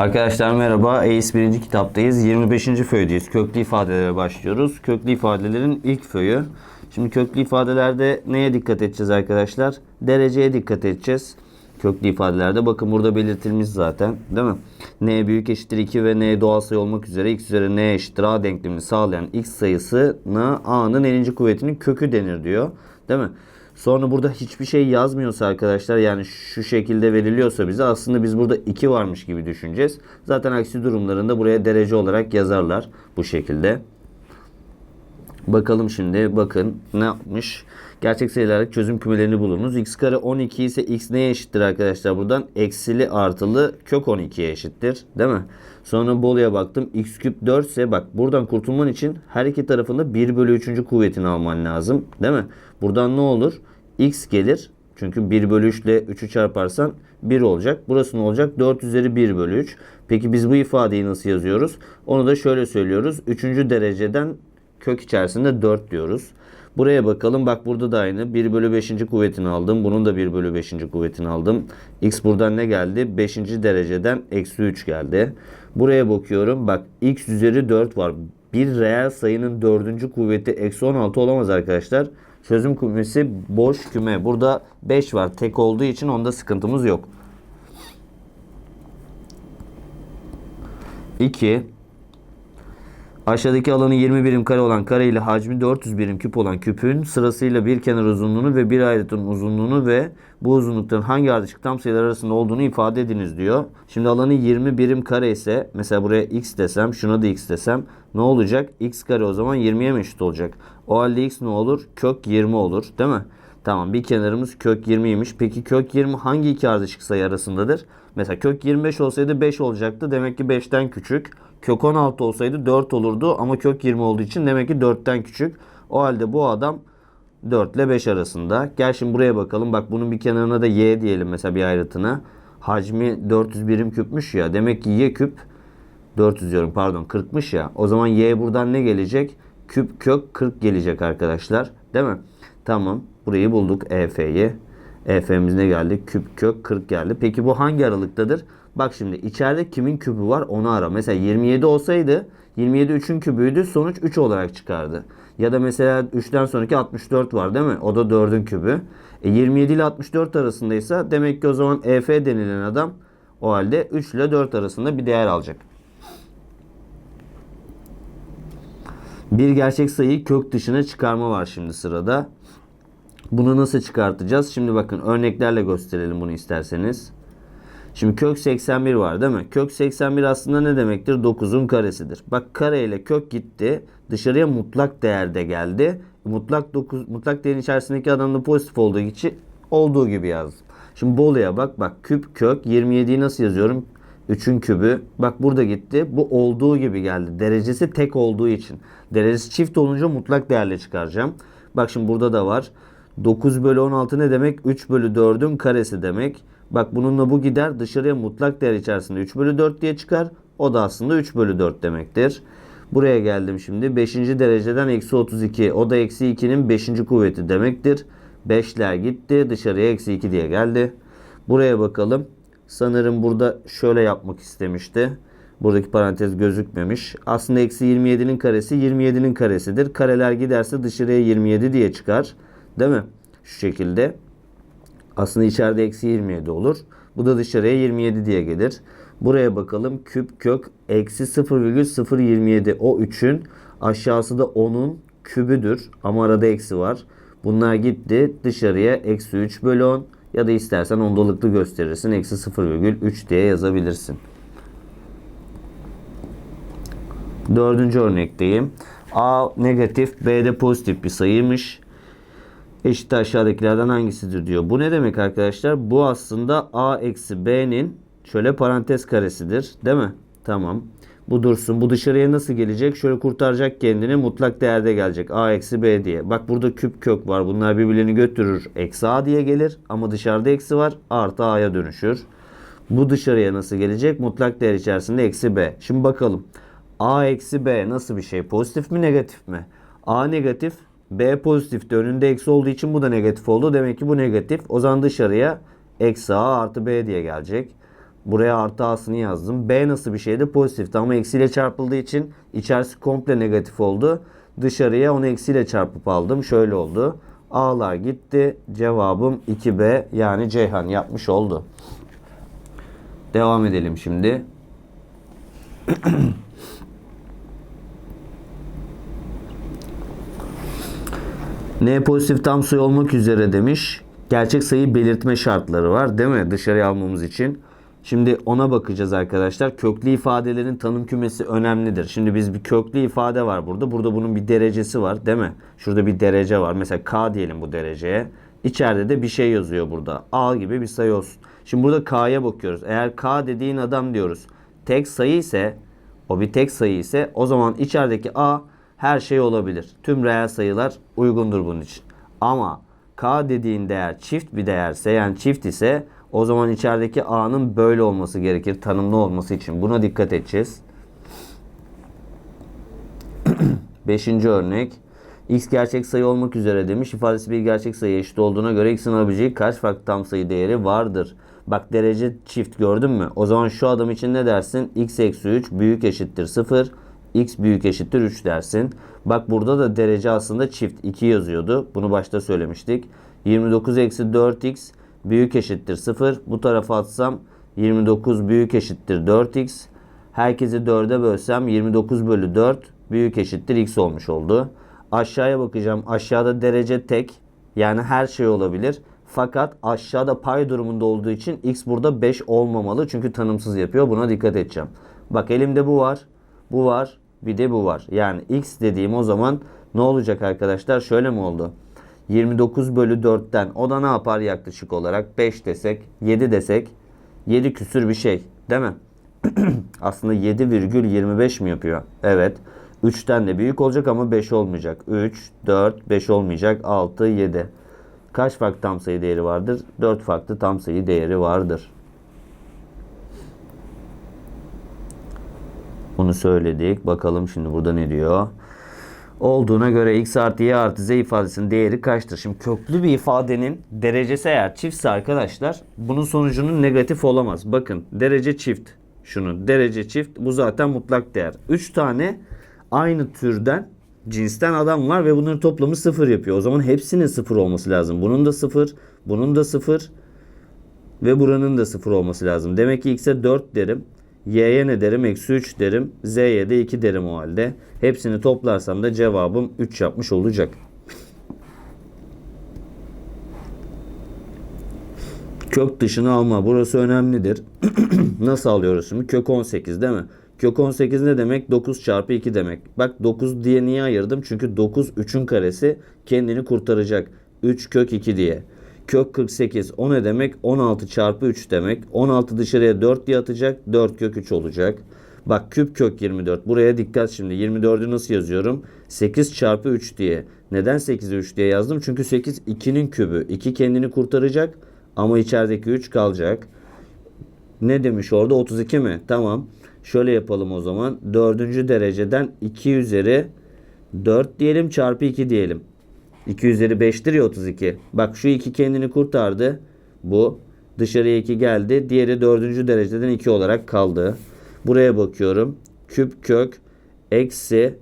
Arkadaşlar merhaba. ACE 1. kitaptayız. 25. föydeyiz. Köklü ifadelere başlıyoruz. Köklü ifadelerin ilk föyü. Şimdi köklü ifadelerde neye dikkat edeceğiz arkadaşlar? Dereceye dikkat edeceğiz. Köklü ifadelerde bakın burada belirtilmiş zaten değil mi? n büyük eşittir 2 ve n doğal sayı olmak üzere x üzeri n eşittir a denklemini sağlayan x sayısına a'nın n'inci kuvvetinin kökü denir diyor. Değil mi? Sonra burada hiçbir şey yazmıyorsa arkadaşlar yani şu şekilde veriliyorsa bize aslında biz burada 2 varmış gibi düşüneceğiz. Zaten aksi durumlarında buraya derece olarak yazarlar bu şekilde. Bakalım şimdi bakın ne yapmış. Gerçek sayılarla çözüm kümelerini bulunuz. x kare 12 ise x neye eşittir arkadaşlar buradan? Eksili artılı kök 12'ye eşittir. Değil mi? Sonra Bolu'ya baktım. x küp 4 ise bak buradan kurtulman için her iki tarafında 1 bölü 3. kuvvetini alman lazım. Değil mi? Buradan ne olur? x gelir. Çünkü 1 bölü 3 ile 3'ü çarparsan 1 olacak. Burası ne olacak? 4 üzeri 1 bölü 3. Peki biz bu ifadeyi nasıl yazıyoruz? Onu da şöyle söylüyoruz. 3. dereceden kök içerisinde 4 diyoruz. Buraya bakalım. Bak burada da aynı. 1 bölü 5. kuvvetini aldım. Bunun da 1 bölü 5. kuvvetini aldım. X buradan ne geldi? 5. dereceden eksi 3 geldi. Buraya bakıyorum. Bak x üzeri 4 var. Bir reel sayının 4. kuvveti eksi 16 olamaz arkadaşlar. Çözüm kümesi boş küme. Burada 5 var. Tek olduğu için onda sıkıntımız yok. 2 Aşağıdaki alanı 20 birim kare olan kare ile hacmi 400 birim küp olan küpün sırasıyla bir kenar uzunluğunu ve bir ayrıtın uzunluğunu ve bu uzunlukların hangi ardışık tam sayılar arasında olduğunu ifade ediniz diyor. Şimdi alanı 20 birim kare ise mesela buraya x desem şuna da x desem ne olacak? x kare o zaman 20'ye mi eşit olacak? O halde x ne olur? Kök 20 olur değil mi? Tamam bir kenarımız kök 20'ymiş. Peki kök 20 hangi iki ardışık sayı arasındadır? Mesela kök 25 olsaydı 5 olacaktı. Demek ki 5'ten küçük. Kök 16 olsaydı 4 olurdu ama kök 20 olduğu için demek ki 4'ten küçük. O halde bu adam 4 ile 5 arasında. Gel şimdi buraya bakalım. Bak bunun bir kenarına da y diyelim mesela bir ayrıtına. Hacmi 400 birim küpmüş ya. Demek ki y küp 400 diyorum pardon 40'mış ya. O zaman y buradan ne gelecek? Küp kök 40 gelecek arkadaşlar. Değil mi? Tamam. Burayı bulduk EF'yi. EF'miz ne geldi? Küp kök 40 geldi. Peki bu hangi aralıktadır? Bak şimdi içeride kimin kübü var onu ara. Mesela 27 olsaydı 27 3'ün kübüydü. Sonuç 3 olarak çıkardı. Ya da mesela 3'ten sonraki 64 var değil mi? O da 4'ün kübü. E 27 ile 64 arasındaysa demek ki o zaman EF denilen adam o halde 3 ile 4 arasında bir değer alacak. Bir gerçek sayıyı kök dışına çıkarma var şimdi sırada. Bunu nasıl çıkartacağız? Şimdi bakın örneklerle gösterelim bunu isterseniz. Şimdi kök 81 var değil mi? Kök 81 aslında ne demektir? 9'un karesidir. Bak kare ile kök gitti. Dışarıya mutlak değerde geldi. Mutlak 9 mutlak değerin içerisindeki adam da pozitif olduğu için olduğu gibi yazdım. Şimdi Bolu'ya bak bak küp kök 27'yi nasıl yazıyorum? 3'ün kübü. Bak burada gitti. Bu olduğu gibi geldi. Derecesi tek olduğu için. Derecesi çift olunca mutlak değerle çıkaracağım. Bak şimdi burada da var. 9 bölü 16 ne demek? 3 bölü 4'ün karesi demek. Bak bununla bu gider dışarıya mutlak değer içerisinde 3 bölü 4 diye çıkar. O da aslında 3 bölü 4 demektir. Buraya geldim şimdi. 5. dereceden eksi 32. O da eksi 2'nin 5. kuvveti demektir. 5'ler gitti. Dışarıya eksi 2 diye geldi. Buraya bakalım. Sanırım burada şöyle yapmak istemişti. Buradaki parantez gözükmemiş. Aslında eksi 27'nin karesi 27'nin karesidir. Kareler giderse dışarıya 27 diye çıkar. Değil mi? Şu şekilde. Aslında içeride eksi 27 olur. Bu da dışarıya 27 diye gelir. Buraya bakalım. Küp kök eksi 0,027. O 3'ün aşağısı da 10'un kübüdür. Ama arada eksi var. Bunlar gitti. Dışarıya eksi 3 bölü 10. Ya da istersen ondalıklı gösterirsin. Eksi 0,3 diye yazabilirsin. Dördüncü örnekteyim. A negatif, B de pozitif bir sayıymış. Eşit aşağıdakilerden hangisidir diyor. Bu ne demek arkadaşlar? Bu aslında A eksi B'nin şöyle parantez karesidir. Değil mi? Tamam. Bu dursun. Bu dışarıya nasıl gelecek? Şöyle kurtaracak kendini. Mutlak değerde gelecek. A eksi B diye. Bak burada küp kök var. Bunlar birbirlerini götürür. Eksi A diye gelir. Ama dışarıda eksi var. Artı A'ya dönüşür. Bu dışarıya nasıl gelecek? Mutlak değer içerisinde eksi B. Şimdi bakalım. A eksi B nasıl bir şey? Pozitif mi negatif mi? A negatif B pozitif de önünde eksi olduğu için bu da negatif oldu. Demek ki bu negatif. O zaman dışarıya eksi A artı B diye gelecek. Buraya artı a'sını yazdım. B nasıl bir şeydi? Pozitifti ama eksiyle çarpıldığı için içerisi komple negatif oldu. Dışarıya onu eksiyle çarpıp aldım. Şöyle oldu. A'lar gitti. Cevabım 2B yani Ceyhan yapmış oldu. Devam edelim şimdi. N pozitif tam sayı olmak üzere demiş. Gerçek sayı belirtme şartları var değil mi? Dışarıya almamız için. Şimdi ona bakacağız arkadaşlar. Köklü ifadelerin tanım kümesi önemlidir. Şimdi biz bir köklü ifade var burada. Burada bunun bir derecesi var değil mi? Şurada bir derece var. Mesela K diyelim bu dereceye. İçeride de bir şey yazıyor burada. A gibi bir sayı olsun. Şimdi burada K'ya bakıyoruz. Eğer K dediğin adam diyoruz. Tek sayı ise o bir tek sayı ise o zaman içerideki A her şey olabilir. Tüm reel sayılar uygundur bunun için. Ama K dediğin değer çift bir değerse yani çift ise o zaman içerideki A'nın böyle olması gerekir tanımlı olması için. Buna dikkat edeceğiz. Beşinci örnek. X gerçek sayı olmak üzere demiş. İfadesi bir gerçek sayı eşit olduğuna göre X'in alabileceği kaç farklı tam sayı değeri vardır? Bak derece çift gördün mü? O zaman şu adam için ne dersin? X eksi 3 büyük eşittir 0. X büyük eşittir 3 dersin. Bak burada da derece aslında çift. 2 yazıyordu. Bunu başta söylemiştik. 29 eksi 4x büyük eşittir 0. Bu tarafa atsam 29 büyük eşittir 4x. Herkesi 4'e bölsem 29 bölü 4 büyük eşittir x olmuş oldu. Aşağıya bakacağım. Aşağıda derece tek. Yani her şey olabilir. Fakat aşağıda pay durumunda olduğu için x burada 5 olmamalı. Çünkü tanımsız yapıyor. Buna dikkat edeceğim. Bak elimde bu var. Bu var. Bir de bu var. Yani x dediğim o zaman ne olacak arkadaşlar? Şöyle mi oldu? 29 bölü 4'ten o da ne yapar yaklaşık olarak? 5 desek, 7 desek 7 küsür bir şey. Değil mi? Aslında 7,25 mi yapıyor? Evet. 3'ten de büyük olacak ama 5 olmayacak. 3, 4, 5 olmayacak. 6, 7. Kaç farklı tam sayı değeri vardır? 4 farklı tam sayı değeri vardır. Bunu söyledik. Bakalım şimdi burada ne diyor? Olduğuna göre x artı y artı z ifadesinin değeri kaçtır? Şimdi köklü bir ifadenin derecesi eğer çiftse arkadaşlar bunun sonucunun negatif olamaz. Bakın derece çift. Şunu derece çift bu zaten mutlak değer. 3 tane aynı türden cinsten adam var ve bunların toplamı sıfır yapıyor. O zaman hepsinin sıfır olması lazım. Bunun da sıfır, bunun da sıfır ve buranın da sıfır olması lazım. Demek ki x'e 4 derim. Y'ye ne derim? Eksi 3 derim. Z'ye de 2 derim o halde. Hepsini toplarsam da cevabım 3 yapmış olacak. Kök dışını alma. Burası önemlidir. Nasıl alıyoruz şimdi? Kök 18 değil mi? Kök 18 ne demek? 9 çarpı 2 demek. Bak 9 diye niye ayırdım? Çünkü 9 3'ün karesi kendini kurtaracak. 3 kök 2 diye. Kök 48 o ne demek? 16 çarpı 3 demek. 16 dışarıya 4 diye atacak. 4 kök 3 olacak. Bak küp kök 24. Buraya dikkat şimdi. 24'ü nasıl yazıyorum? 8 çarpı 3 diye. Neden 8'i 3 diye yazdım? Çünkü 8 2'nin kübü. 2 kendini kurtaracak ama içerideki 3 kalacak. Ne demiş orada? 32 mi? Tamam. Şöyle yapalım o zaman. 4. dereceden 2 üzeri 4 diyelim çarpı 2 diyelim. 2 üzeri 5'tir ya 32. Bak şu 2 kendini kurtardı. Bu. Dışarıya 2 geldi. Diğeri 4. dereceden 2 olarak kaldı. Buraya bakıyorum. Küp kök eksi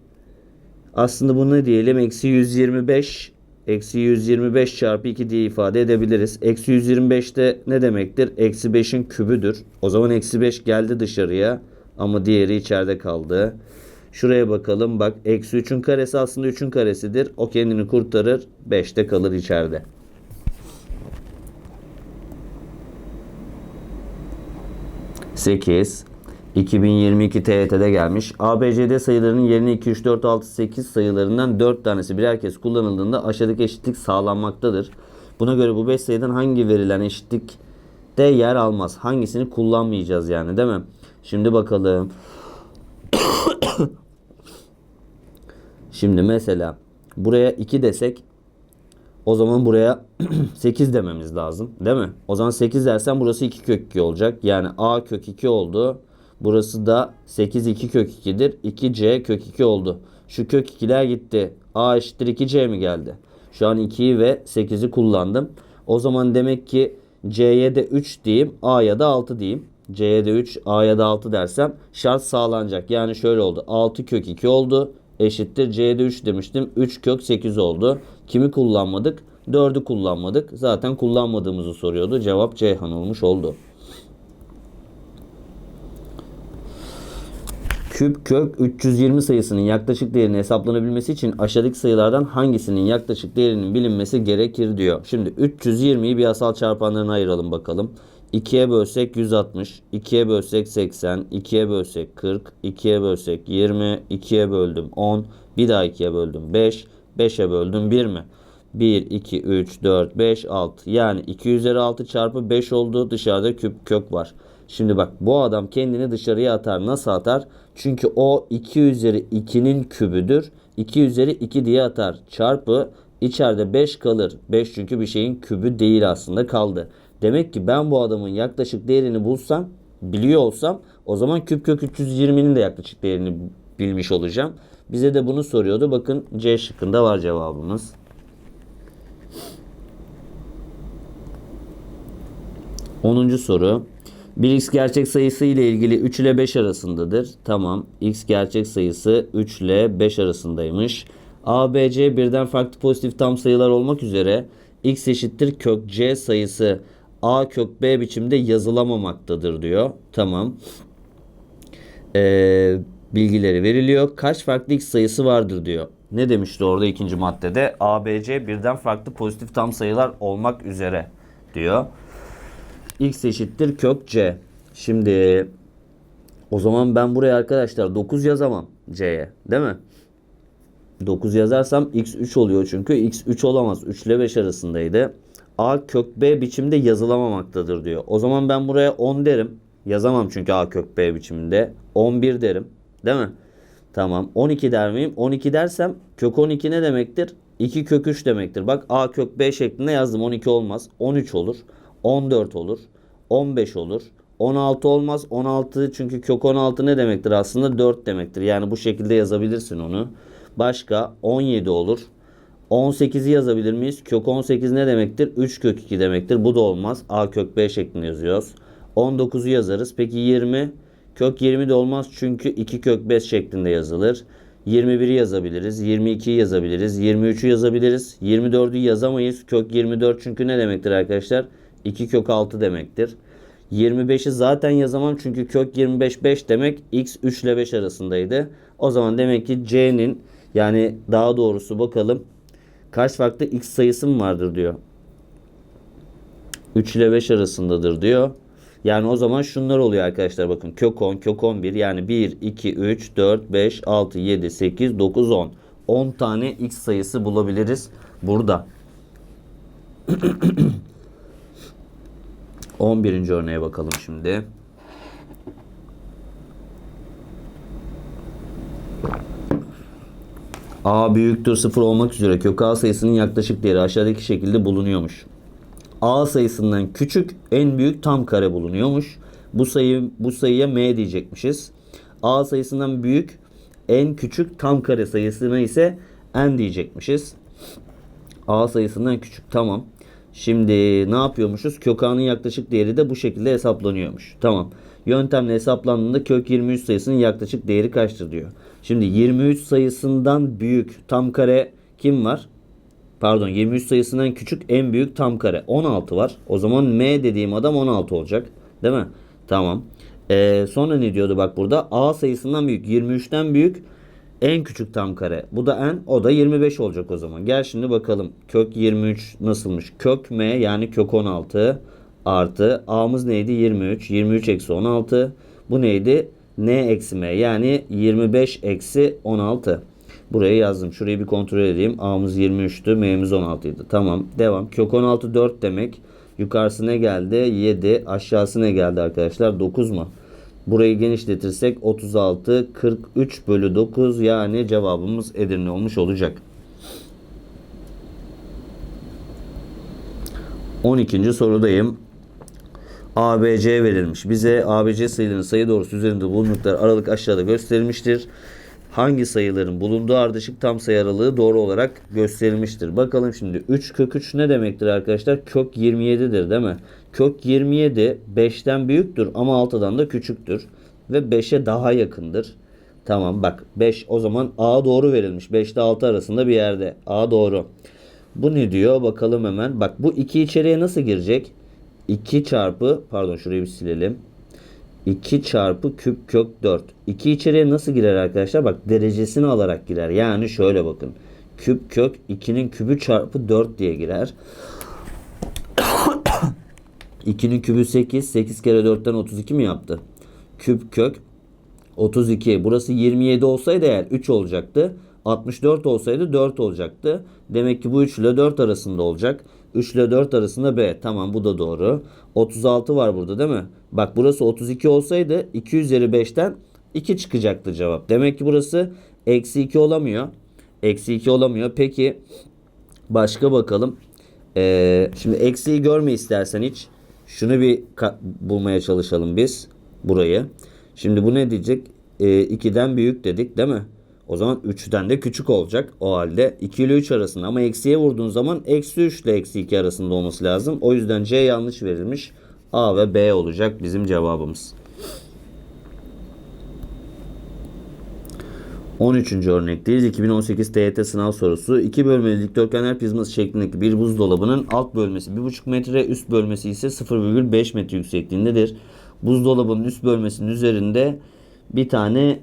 aslında bunu ne diyelim? Eksi 125 Eksi 125 çarpı 2 diye ifade edebiliriz. Eksi 125 de ne demektir? Eksi 5'in kübüdür. O zaman eksi 5 geldi dışarıya. Ama diğeri içeride kaldı. Şuraya bakalım. Bak eksi 3'ün karesi aslında 3'ün karesidir. O kendini kurtarır. 5'te kalır içeride. Sekiz. 2022 TYT'de gelmiş. ABCD sayılarının yerine 2, 3, 4, 6, 8 sayılarından 4 tanesi birer kez kullanıldığında aşağıdaki eşitlik sağlanmaktadır. Buna göre bu 5 sayıdan hangi verilen eşitlikte yer almaz? Hangisini kullanmayacağız yani değil mi? Şimdi bakalım. Şimdi mesela buraya 2 desek o zaman buraya 8 dememiz lazım. Değil mi? O zaman 8 dersen burası 2 kök 2 olacak. Yani A kök 2 oldu. Burası da 8 2 kök 2'dir. 2C kök 2 oldu. Şu kök 2'ler gitti. A eşittir 2C mi geldi? Şu an 2'yi ve 8'i kullandım. O zaman demek ki C'ye de 3 diyeyim. A'ya da 6 diyeyim. C'ye de 3, A'ya da 6 dersem şart sağlanacak. Yani şöyle oldu. 6 kök 2 oldu. Eşittir. C'ye de 3 demiştim. 3 kök 8 oldu. Kimi kullanmadık? 4'ü kullanmadık. Zaten kullanmadığımızı soruyordu. Cevap Ceyhan olmuş oldu. Küp kök 320 sayısının yaklaşık değerinin hesaplanabilmesi için aşağıdaki sayılardan hangisinin yaklaşık değerinin bilinmesi gerekir diyor. Şimdi 320'yi bir asal çarpanlarına ayıralım bakalım. 2'ye bölsek 160, 2'ye bölsek 80, 2'ye bölsek 40, 2'ye bölsek 20, 2'ye böldüm 10, bir daha 2'ye böldüm 5, 5'e böldüm 1 mi? 1, 2, 3, 4, 5, 6. Yani 2 üzeri 6 çarpı 5 oldu. Dışarıda küp kök var. Şimdi bak bu adam kendini dışarıya atar. Nasıl atar? Çünkü o 2 üzeri 2'nin kübüdür. 2 üzeri 2 diye atar. Çarpı içeride 5 kalır. 5 çünkü bir şeyin kübü değil aslında kaldı. Demek ki ben bu adamın yaklaşık değerini bulsam, biliyor olsam o zaman küp kök 320'nin de yaklaşık değerini bilmiş olacağım. Bize de bunu soruyordu. Bakın C şıkkında var cevabımız. 10. soru. Bir x gerçek sayısı ile ilgili 3 ile 5 arasındadır. Tamam. x gerçek sayısı 3 ile 5 arasındaymış. a, b, c birden farklı pozitif tam sayılar olmak üzere x eşittir kök c sayısı a kök b biçimde yazılamamaktadır diyor. Tamam. Ee, bilgileri veriliyor. Kaç farklı x sayısı vardır diyor. Ne demişti orada ikinci maddede? a, b, c birden farklı pozitif tam sayılar olmak üzere diyor x eşittir kök c. Şimdi o zaman ben buraya arkadaşlar 9 yazamam c'ye değil mi? 9 yazarsam x 3 oluyor çünkü x 3 olamaz. 3 ile 5 arasındaydı. A kök b biçimde yazılamamaktadır diyor. O zaman ben buraya 10 derim. Yazamam çünkü a kök b biçiminde. 11 derim. Değil mi? Tamam. 12 der miyim? 12 dersem kök 12 ne demektir? 2 kök 3 demektir. Bak a kök b şeklinde yazdım. 12 olmaz. 13 olur. 14 olur. 15 olur. 16 olmaz. 16 çünkü kök 16 ne demektir aslında? 4 demektir. Yani bu şekilde yazabilirsin onu. Başka 17 olur. 18'i yazabilir miyiz? Kök 18 ne demektir? 3 kök 2 demektir. Bu da olmaz. A kök B şeklinde yazıyoruz. 19'u yazarız. Peki 20? Kök 20 de olmaz çünkü 2 kök 5 şeklinde yazılır. 21'i yazabiliriz. 22'yi yazabiliriz. 23'ü yazabiliriz. 24'ü yazamayız. Kök 24 çünkü ne demektir arkadaşlar? 2 kök 6 demektir. 25'i zaten yazamam çünkü kök 25 5 demek x 3 ile 5 arasındaydı. O zaman demek ki c'nin yani daha doğrusu bakalım kaç farklı x sayısı mı vardır diyor. 3 ile 5 arasındadır diyor. Yani o zaman şunlar oluyor arkadaşlar bakın kök 10 kök 11 yani 1 2 3 4 5 6 7 8 9 10 10 tane x sayısı bulabiliriz burada. 11. örneğe bakalım şimdi. A büyüktür 0 olmak üzere kök A sayısının yaklaşık değeri aşağıdaki şekilde bulunuyormuş. A sayısından küçük en büyük tam kare bulunuyormuş. Bu sayı bu sayıya m diyecekmişiz. A sayısından büyük en küçük tam kare sayısına ise n diyecekmişiz. A sayısından küçük tamam. Şimdi ne yapıyormuşuz? Kök A'nın yaklaşık değeri de bu şekilde hesaplanıyormuş. Tamam. Yöntemle hesaplandığında kök 23 sayısının yaklaşık değeri kaçtır diyor. Şimdi 23 sayısından büyük tam kare kim var? Pardon 23 sayısından küçük en büyük tam kare 16 var. O zaman M dediğim adam 16 olacak. Değil mi? Tamam. Ee, sonra ne diyordu bak burada? A sayısından büyük 23'ten büyük en küçük tam kare. Bu da n. O da 25 olacak o zaman. Gel şimdi bakalım. Kök 23 nasılmış? Kök m yani kök 16 artı a'mız neydi? 23. 23 eksi 16. Bu neydi? N eksi m yani 25 eksi 16. Buraya yazdım. Şurayı bir kontrol edeyim. A'mız 23'tü. M'miz 16'ydı. Tamam. Devam. Kök 16 4 demek. Yukarısı ne geldi? 7. Aşağısı ne geldi arkadaşlar? 9 mu? Burayı genişletirsek 36 43 bölü 9 yani cevabımız Edirne olmuş olacak. 12. sorudayım. ABC verilmiş. Bize ABC sayılarının sayı doğrusu üzerinde bulundukları aralık aşağıda gösterilmiştir. hangi sayıların bulunduğu ardışık tam sayı aralığı doğru olarak gösterilmiştir. Bakalım şimdi 3 kök 3 ne demektir arkadaşlar? Kök 27'dir değil mi? Kök 27 5'ten büyüktür ama 6'dan da küçüktür. Ve 5'e daha yakındır. Tamam bak 5 o zaman A doğru verilmiş. 5 ile 6 arasında bir yerde. A doğru. Bu ne diyor? Bakalım hemen. Bak bu 2 içeriye nasıl girecek? 2 çarpı pardon şurayı bir silelim. 2 çarpı küp kök 4. 2 içeriye nasıl girer arkadaşlar? Bak derecesini alarak girer. Yani şöyle bakın. Küp kök 2'nin kübü çarpı 4 diye girer. 2'nin kübü 8. 8 kere 4'ten 32 mi yaptı? Küp kök 32. Burası 27 olsaydı eğer 3 olacaktı. 64 olsaydı 4 olacaktı. Demek ki bu 3 ile 4 arasında olacak. 3 ile 4 arasında B. Tamam bu da doğru. 36 var burada değil mi? Bak burası 32 olsaydı 2 üzeri 5'ten 2 çıkacaktı cevap. Demek ki burası eksi 2 olamıyor. Eksi 2 olamıyor. Peki başka bakalım. Ee, şimdi eksiği görme istersen hiç. Şunu bir bulmaya çalışalım biz. Burayı. Şimdi bu ne diyecek? Ee, 2'den büyük dedik değil mi? O zaman 3'ten de küçük olacak. O halde 2 ile 3 arasında ama eksiye vurduğun zaman eksi 3 ile eksi 2 arasında olması lazım. O yüzden C yanlış verilmiş. A ve B olacak bizim cevabımız. 13. örnekteyiz. 2018 TYT sınav sorusu. 2 bölmeli dikdörtgenler prizması şeklindeki bir buzdolabının alt bölmesi 1,5 metre, üst bölmesi ise 0,5 metre yüksekliğindedir. Buzdolabının üst bölmesinin üzerinde bir tane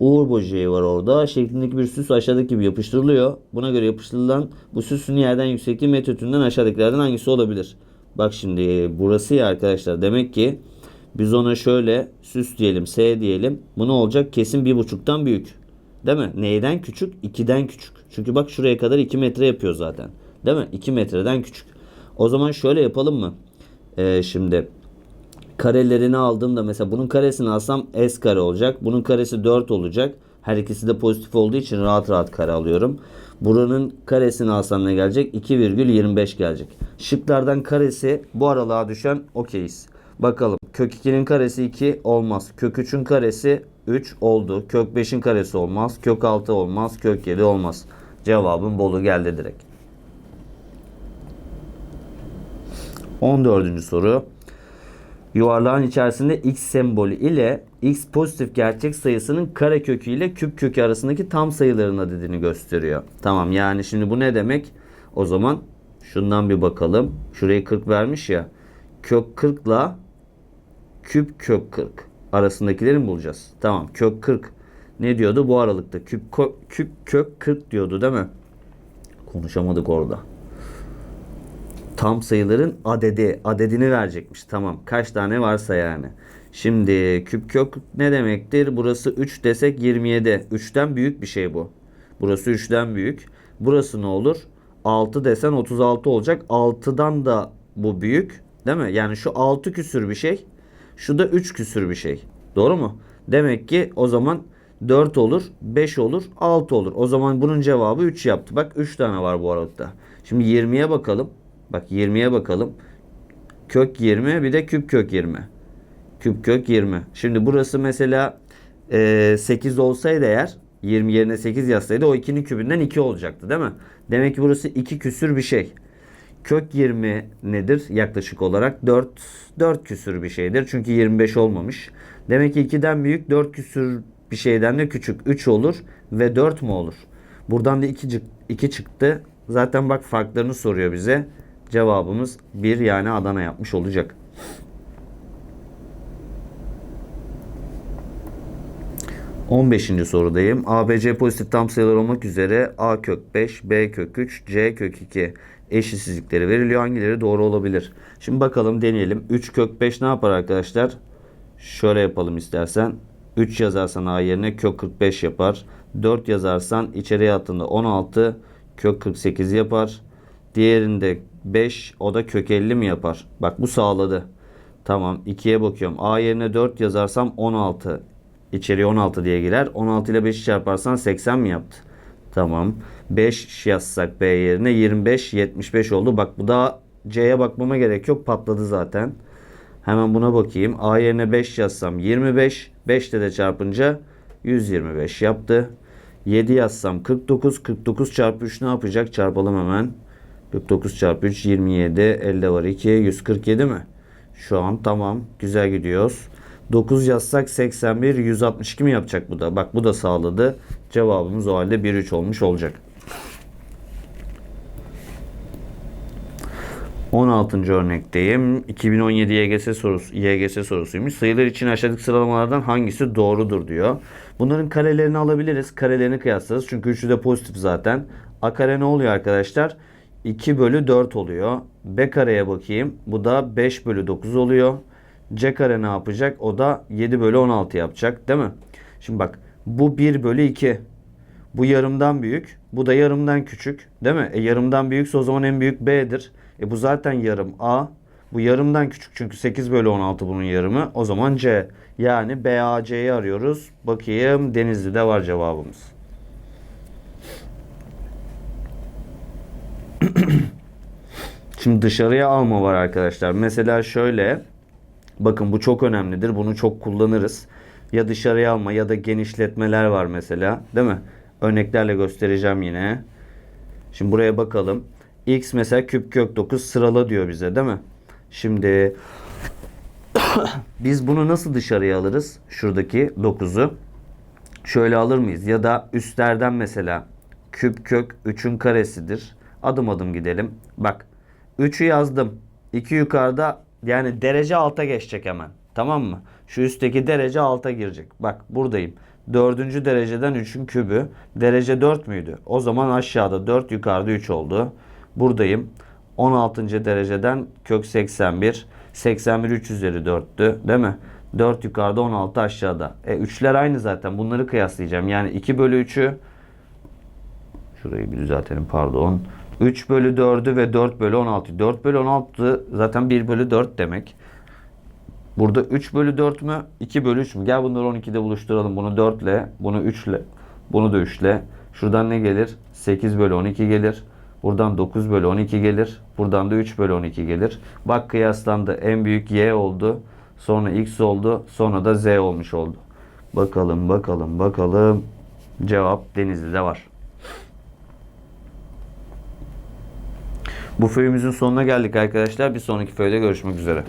Uğur böceği var orada. Şeklindeki bir süs aşağıdaki gibi yapıştırılıyor. Buna göre yapıştırılan bu süsün yerden yüksekliği metre türünden aşağıdakilerden hangisi olabilir? Bak şimdi burası ya arkadaşlar. Demek ki biz ona şöyle süs diyelim, S diyelim. Bu ne olacak? Kesin bir buçuktan büyük. Değil mi? Neyden küçük? 2'den küçük. Çünkü bak şuraya kadar 2 metre yapıyor zaten. Değil mi? 2 metreden küçük. O zaman şöyle yapalım mı? Ee, şimdi karelerini aldığımda mesela bunun karesini alsam S kare olacak. Bunun karesi 4 olacak. Her ikisi de pozitif olduğu için rahat rahat kare alıyorum. Buranın karesini alsam ne gelecek? 2,25 gelecek. Şıklardan karesi bu aralığa düşen okeyiz. Bakalım. Kök 2'nin karesi 2 olmaz. Kök 3'ün karesi 3 oldu. Kök 5'in karesi olmaz. Kök 6 olmaz. Kök 7 olmaz. Cevabın bolu geldi direkt. 14. soru. Yuvarlağın içerisinde x sembolü ile x pozitif gerçek sayısının kare kökü ile küp kökü arasındaki tam sayıların adedini gösteriyor. Tamam yani şimdi bu ne demek? O zaman şundan bir bakalım. Şurayı 40 vermiş ya. Kök 40 ile küp kök 40 arasındakileri mi bulacağız? Tamam kök 40 ne diyordu bu aralıkta? Küp, küp kök 40 diyordu değil mi? Konuşamadık orada tam sayıların adedi, adedini verecekmiş. Tamam. Kaç tane varsa yani. Şimdi küp kök ne demektir? Burası 3 desek 27. 3'ten büyük bir şey bu. Burası 3'ten büyük. Burası ne olur? 6 desen 36 olacak. 6'dan da bu büyük. Değil mi? Yani şu 6 küsür bir şey. Şu da 3 küsür bir şey. Doğru mu? Demek ki o zaman 4 olur, 5 olur, 6 olur. O zaman bunun cevabı 3 yaptı. Bak 3 tane var bu aralıkta. Şimdi 20'ye bakalım. Bak 20'ye bakalım. Kök 20 bir de küp kök 20. Küp kök 20. Şimdi burası mesela e, 8 olsaydı eğer 20 yerine 8 yazsaydı o 2'nin kübünden 2 olacaktı değil mi? Demek ki burası 2 küsür bir şey. Kök 20 nedir yaklaşık olarak? 4 4 küsür bir şeydir. Çünkü 25 olmamış. Demek ki 2'den büyük 4 küsür bir şeyden de küçük 3 olur ve 4 mu olur? Buradan da 2, 2 çıktı. Zaten bak farklarını soruyor bize. Cevabımız 1 yani Adana yapmış olacak. On beşinci sorudayım. ABC pozitif tam sayılar olmak üzere A kök 5, B kök 3, C kök 2 eşitsizlikleri veriliyor. Hangileri doğru olabilir? Şimdi bakalım deneyelim. 3 kök 5 ne yapar arkadaşlar? Şöyle yapalım istersen. 3 yazarsan A yerine kök 45 yapar. 4 yazarsan içeriye attığında 16 kök 48 yapar. Diğerinde 5 o da kök 50 mi yapar? Bak bu sağladı. Tamam 2'ye bakıyorum. A yerine 4 yazarsam 16. İçeriye 16 diye girer. 16 ile 5'i çarparsan 80 mi yaptı? Tamam. 5 yazsak B yerine 25 75 oldu. Bak bu da C'ye bakmama gerek yok. Patladı zaten. Hemen buna bakayım. A yerine 5 yazsam 25. 5 ile de çarpınca 125 yaptı. 7 yazsam 49. 49 çarpı 3 ne yapacak? Çarpalım hemen. 49 çarpı 3 27. Elde var 2. 147 mi? Şu an tamam. Güzel gidiyoruz. 9 yazsak 81. 162 mi yapacak bu da? Bak bu da sağladı. Cevabımız o halde 1-3 olmuş olacak. 16. örnekteyim. 2017 YGS sorusu YGS sorusuymuş. Sayılar için aşağıdaki sıralamalardan hangisi doğrudur diyor. Bunların karelerini alabiliriz. Karelerini kıyaslarız. Çünkü üçü de pozitif zaten. A kare ne oluyor arkadaşlar? 2 bölü 4 oluyor. B kareye bakayım. Bu da 5 bölü 9 oluyor. C kare ne yapacak? O da 7 bölü 16 yapacak. Değil mi? Şimdi bak. Bu 1 bölü 2. Bu yarımdan büyük. Bu da yarımdan küçük. Değil mi? E yarımdan büyükse o zaman en büyük B'dir. E bu zaten yarım A. Bu yarımdan küçük çünkü 8 bölü 16 bunun yarımı. O zaman C. Yani BAC'yi arıyoruz. Bakayım Denizli'de var cevabımız. Şimdi dışarıya alma var arkadaşlar. Mesela şöyle. Bakın bu çok önemlidir. Bunu çok kullanırız. Ya dışarıya alma ya da genişletmeler var mesela. Değil mi? Örneklerle göstereceğim yine. Şimdi buraya bakalım. X mesela küp kök 9 sırala diyor bize değil mi? Şimdi biz bunu nasıl dışarıya alırız? Şuradaki 9'u. Şöyle alır mıyız? Ya da üstlerden mesela küp kök 3'ün karesidir. Adım adım gidelim. Bak 3'ü yazdım. 2 yukarıda yani derece alta geçecek hemen. Tamam mı? Şu üstteki derece alta girecek. Bak buradayım. Dördüncü dereceden 3'ün kübü. Derece 4 müydü? O zaman aşağıda 4 yukarıda 3 oldu. Buradayım. 16. dereceden kök 81. 81 3 üzeri 4'tü. Değil mi? 4 yukarıda 16 aşağıda. E 3'ler aynı zaten. Bunları kıyaslayacağım. Yani 2 bölü 3'ü Şurayı bir düzeltelim pardon. 3 bölü 4'ü ve 4 bölü 16. 4 bölü 16 zaten 1 bölü 4 demek. Burada 3 bölü 4 mü? 2 bölü 3 mü? Gel bunları 12'de buluşturalım. Bunu 4 ile, bunu 3 ile, bunu da 3 ile. Şuradan ne gelir? 8 bölü 12 gelir. Buradan 9 bölü 12 gelir. Buradan da 3 bölü 12 gelir. Bak kıyaslandı. En büyük y oldu. Sonra x oldu. Sonra da z olmuş oldu. Bakalım bakalım bakalım. Cevap Denizli'de var. Bu föyümüzün sonuna geldik arkadaşlar. Bir sonraki föyde görüşmek üzere.